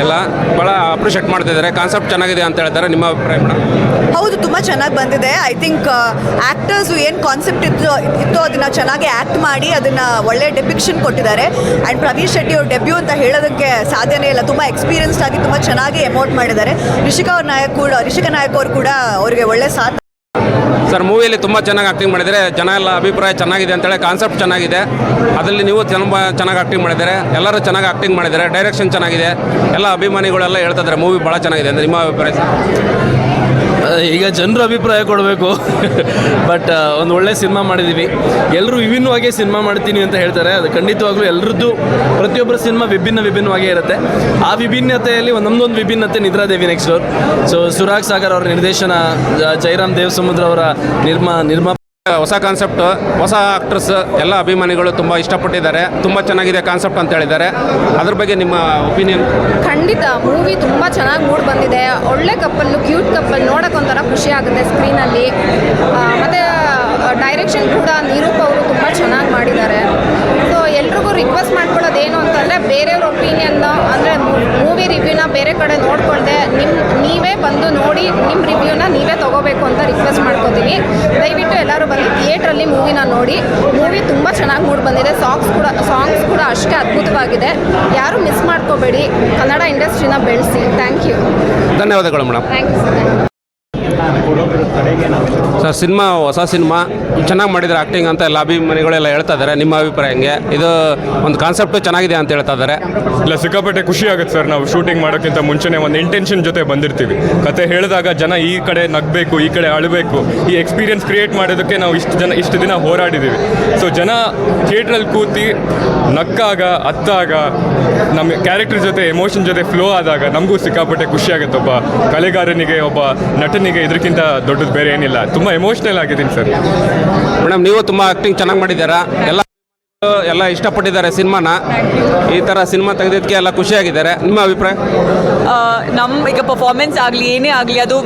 ಎಲ್ಲ ಬಹಳ ಅಪ್ರಿಷಿಯೇಟ್ ಮಾಡ್ತಿದ್ದಾರೆ ಕಾನ್ಸೆಪ್ಟ್ ಚೆನ್ನಾಗಿದೆ ಅಂತ ಹೇಳ್ತಾರೆ ನಿಮ್ಮ ಅಭಿಪ್ರಾಯ ಮೇಡಮ್? ಹೌದು, ತುಂಬಾ ಚೆನ್ನಾಗಿ ಬಂದಿದೆ. ಐ ಥಿಂಕ್ ಆಕ್ಟರ್ಸ್ ಏನು ಕಾನ್ಸೆಪ್ಟ್ ಇತ್ತು ಇತ್ತು ಅದನ್ನ ಚೆನ್ನಾಗಿ ಆಕ್ಟ್ ಮಾಡಿ ಅದನ್ನ ಒಳ್ಳೆ ಡೆಪಿಕ್ಷನ್ ಕೊಟ್ಟಿದ್ದಾರೆ. ಆ್ಯಂಡ್ ಪ್ರವೀಣ್ ಶೆಟ್ಟಿ ಅವ್ರ ಡೆಬ್ಯೂ ಅಂತ ಹೇಳೋದಕ್ಕೆ ಸಾಧ್ಯನೇ ಇಲ್ಲ. ತುಂಬ ಎಕ್ಸ್ಪೀರಿಯನ್ಸ್ಡ್ ಆಗಿ ತುಂಬ ಚೆನ್ನಾಗಿ ಎಮೋಟ್ ಮಾಡಿದ್ದಾರೆ. ರಿಷಿಕಾ ಅವ್ರ ನಾಯಕ್ ಕೂಡ, ರಿಷಿಕಾ ನಾಯಕ್ ಅವರು ಕೂಡ ಅವರಿಗೆ ಒಳ್ಳೆ ಸಾಥ್ ಸರ್, ಮೂವಿಯಲ್ಲಿ ತುಂಬ ಚೆನ್ನಾಗಿ ಆಕ್ಟಿಂಗ್ ಮಾಡಿದ್ದಾರೆ. ಜನ ಎಲ್ಲ ಅಭಿಪ್ರಾಯ ಚೆನ್ನಾಗಿದೆ ಅಂತೇಳಿ ಕಾನ್ಸೆಪ್ಟ್ ಚೆನ್ನಾಗಿದೆ. ಅದರಲ್ಲಿ ನೀವು ತುಂಬ ಚೆನ್ನಾಗಿ ಆಕ್ಟಿಂಗ್ ಮಾಡಿದ್ದಾರೆ. ಎಲ್ಲರೂ ಚೆನ್ನಾಗಿ ಆಕ್ಟಿಂಗ್ ಮಾಡಿದ್ದಾರೆ. ಡೈರೆಕ್ಷನ್ ಚೆನ್ನಾಗಿದೆ. ಎಲ್ಲ ಅಭಿಮಾನಿಗಳೆಲ್ಲ ಹೇಳ್ತಿದ್ದಾರೆ ಮೂವಿ ಭಾಳ ಚೆನ್ನಾಗಿದೆ ಅಂದರೆ ನಿಮ್ಮ ಅಭಿಪ್ರಾಯ ಸರ್? ಈಗ ಜನರು ಅಭಿಪ್ರಾಯ ಕೊಡಬೇಕು. ಬಟ್ ಒಂದು ಒಳ್ಳೆ ಸಿನಿಮಾ ಮಾಡಿದ್ದೀವಿ ಎಲ್ಲರೂ ವಿಭಿನ್ನವಾಗಿ ಸಿನಿಮಾ ಮಾಡ್ತೀನಿ ಅಂತ ಹೇಳ್ತಾರೆ. ಅದು ಖಂಡಿತವಾಗ್ಲೂ ಎಲ್ಲರದ್ದು ಪ್ರತಿಯೊಬ್ಬರ ಸಿನಿಮಾ ವಿಭಿನ್ನ ವಿಭಿನ್ನವಾಗೇ ಇರುತ್ತೆ. ಆ ವಿಭಿನ್ನತೆಯಲ್ಲಿ ಒಂದೊಂದೊಂದು ವಿಭಿನ್ನತೆ Nidradevi next door so Suraag Sagar ಅವರ ನಿರ್ದೇಶನ ಜೈರಾಮ್ ಜಯರಾಮ್ ದೇವ್ ಸಮುದ್ರ ಅವರ ನಿರ್ಮಾ ನಿರ್ಮಾ ಹೊಸ ಕಾನ್ಸೆಪ್ಟ್ ಹೊಸ ಆಕ್ಟರ್ಸ್ ಎಲ್ಲ ಅಭಿಮಾನಿಗಳು ತುಂಬ ಇಷ್ಟಪಟ್ಟಿದ್ದಾರೆ. ತುಂಬ ಚೆನ್ನಾಗಿದೆ ಕಾನ್ಸೆಪ್ಟ್ ಅಂತ ಹೇಳಿದ್ದಾರೆ. ಅದ್ರ ಬಗ್ಗೆ ನಿಮ್ಮ ಒಪಿನಿಯನ್ ಖಂಡಿತ ಮೂವಿ ತುಂಬ ಚೆನ್ನಾಗಿ ಮೂಡ್ ಬಂದಿದೆ. ಒಳ್ಳೆ ಕಪ್ಪಲ್ಲು ಕ್ಯೂಟ್ ಕಪ್ಪಲ್ ನೋಡೋಕೆ ಒಂಥರ ಖುಷಿ ಆಗುತ್ತೆ ಸ್ಕ್ರೀನಲ್ಲಿ ಮತ್ತು ಡೈರೆಕ್ಷನ್ ಕೂಡ ನಿರೂಪ್ ಅವರು ತುಂಬ ಚೆನ್ನಾಗಿ ಮಾಡಿದ್ದಾರೆ. ಸೊ ಎಲ್ರಿಗೂ ರಿಕ್ವೆಸ್ಟ್ ಏನು ಅಂತಂದರೆ, ಬೇರೆಯವ್ರ ಒಪಿನಿಯನ್ ಅಂದರೆ ಮೂವಿ ರಿವ್ಯೂನ ಬೇರೆ ಕಡೆ ನೋಡ್ಕೊಳ್ದೆ ನಿಮ್ಮ ನೀವೇ ಬಂದು ನೋಡಿ ನಿಮ್ಮ ರಿವ್ಯೂನ ನೀವೇ ತೊಗೋಬೇಕು ಅಂತ ರಿಕ್ವೆಸ್ಟ್ ಮಾಡ್ಕೋತೀನಿ. ದಯವಿಟ್ಟು ಥಿಯೇಟ್ರಲ್ಲಿ ಮೂವಿನ ನೋಡಿ ಮೂವಿ ತುಂಬ ಚೆನ್ನಾಗಿ ಮೂಡ್ ಬಂದಿದೆ. ಸಾಂಗ್ಸ್ ಕೂಡ ಸಾಂಗ್ಸ್ ಕೂಡ ಅಷ್ಟೇ ಅದ್ಭುತವಾಗಿದೆ. ಯಾರು ಮಿಸ್ ಮಾಡ್ಕೋಬೇಡಿ. ಕನ್ನಡ ಇಂಡಸ್ಟ್ರಿನ ಬೆಳೆಸಿ. Thank you. ಧನ್ಯವಾದಗಳು madam. Thank you sir, cinema, ಹೊಸ ಸಿನಿಮಾ. ಚೆನ್ನಾಗಿ ಮಾಡಿದ್ದಾರೆ ಆಕ್ಟಿಂಗ್ ಅಂತ ಎಲ್ಲ ಅಭಿಮಾನಿಗಳೆಲ್ಲ ಹೇಳ್ತಾ ಇದ್ದಾರೆ ನಿಮ್ಮ ಅಭಿಪ್ರಾಯ ಹೆಂಗೆ? ಇದು ಒಂದು ಕಾನ್ಸೆಪ್ಟು ಚೆನ್ನಾಗಿದೆ ಅಂತ ಹೇಳ್ತಾ ಇದ್ದಾರೆ ಇಲ್ಲ, ಸಿಕ್ಕಾಪಟ್ಟೆ ಖುಷಿ ಆಗುತ್ತೆ ಸರ್, ನಾವು ಶೂಟಿಂಗ್ ಮಾಡೋಕ್ಕಿಂತ ಮುಂಚೆನೇ ಒಂದು ಇಂಟೆನ್ಷನ್ ಜೊತೆ ಬಂದಿರ್ತೀವಿ. ಕತೆ ಹೇಳಿದಾಗ ಜನ ಈ ಕಡೆ ನಗಬೇಕು, ಈ ಕಡೆ ಅಳಬೇಕು, ಈ ಎಕ್ಸ್ಪೀರಿಯನ್ಸ್ ಕ್ರಿಯೇಟ್ ಮಾಡೋದಕ್ಕೆ ನಾವು ಇಷ್ಟು ಜನ, ಇಷ್ಟು ದಿನ ಹೋರಾಡಿದ್ದೀವಿ ಸೊ ಜನ ಥಿಯೇಟ್ರಲ್ಲಿ ಕೂತಿ ನಕ್ಕಾಗ, ಅತ್ತಾಗ ನಮ್ಮ ಕ್ಯಾರೆಕ್ಟರ್ ಜೊತೆ ಎಮೋಷನ್ ಜೊತೆ ಫ್ಲೋ ಆದಾಗ ನಮಗೂ ಸಿಕ್ಕಾಪಟ್ಟೆ ಖುಷಿ ಆಗುತ್ತೆ. ಒಬ್ಬ ಕಲೆಗಾರನಿಗೆ, ಒಬ್ಬ ನಟನಿಗೆ ಇದಕ್ಕಿಂತ ದೊಡ್ಡದು ಬೇರೆ ಏನಿಲ್ಲ. ತುಂಬ ಎಮೋಷ್ನಲ್ ಆಗಿದ್ದೀನಿ ಸರ್. ಮೇಡಮ್ ನೀವು ತುಂಬ ಆಕ್ಟಿಂಗ್ ಚೆನ್ನಾಗಿ ಮಾಡಿದ್ದೀರಾ? ಎಲ್ಲ ಎಲ್ಲ ಇಷ್ಟಪಟ್ಟಿದ್ದಾರೆ ಸಿನಿಮಾನ. ಈ ಥರ ಸಿನಿಮಾ ತೆಗೆದಿದ್ದಕ್ಕೆ ಎಲ್ಲ ಖುಷಿಯಾಗಿದ್ದಾರೆ ನಿಮ್ಮ ಅಭಿಪ್ರಾಯ? ನಮ್ಮ ಈಗ ಪರ್ಫಾರ್ಮೆನ್ಸ್ ಆಗಲಿ ಏನೇ ಆಗಲಿ ಅದು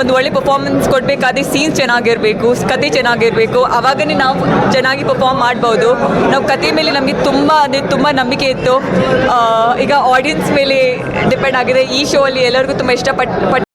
ಒಂದು ಒಳ್ಳೆ ಪರ್ಫಾರ್ಮೆನ್ಸ್ ಕೊಡಬೇಕಾದ್ರೆ ಸೀನ್ಸ್ ಚೆನ್ನಾಗಿರಬೇಕು ಕತೆ ಚೆನ್ನಾಗಿರಬೇಕು. ಆವಾಗನೇ ನಾವು ಚೆನ್ನಾಗಿ ಪರ್ಫಾರ್ಮ್ ಮಾಡ್ಬೋದು. ನಾವು ಕತೆ ಮೇಲೆ ನಮಗೆ ತುಂಬ ಅಂದರೆ ತುಂಬ ನಂಬಿಕೆ ಇತ್ತು. ಈಗ ಆಡಿಯನ್ಸ್ ಮೇಲೆ ಡಿಪೆಂಡ್ ಆಗಿದೆ. ಈ ಶೋ ಅಲ್ಲಿ ಎಲ್ಲರಿಗೂ ತುಂಬ ಇಷ್ಟಪಟ್ಟು ಪಟ್ಟು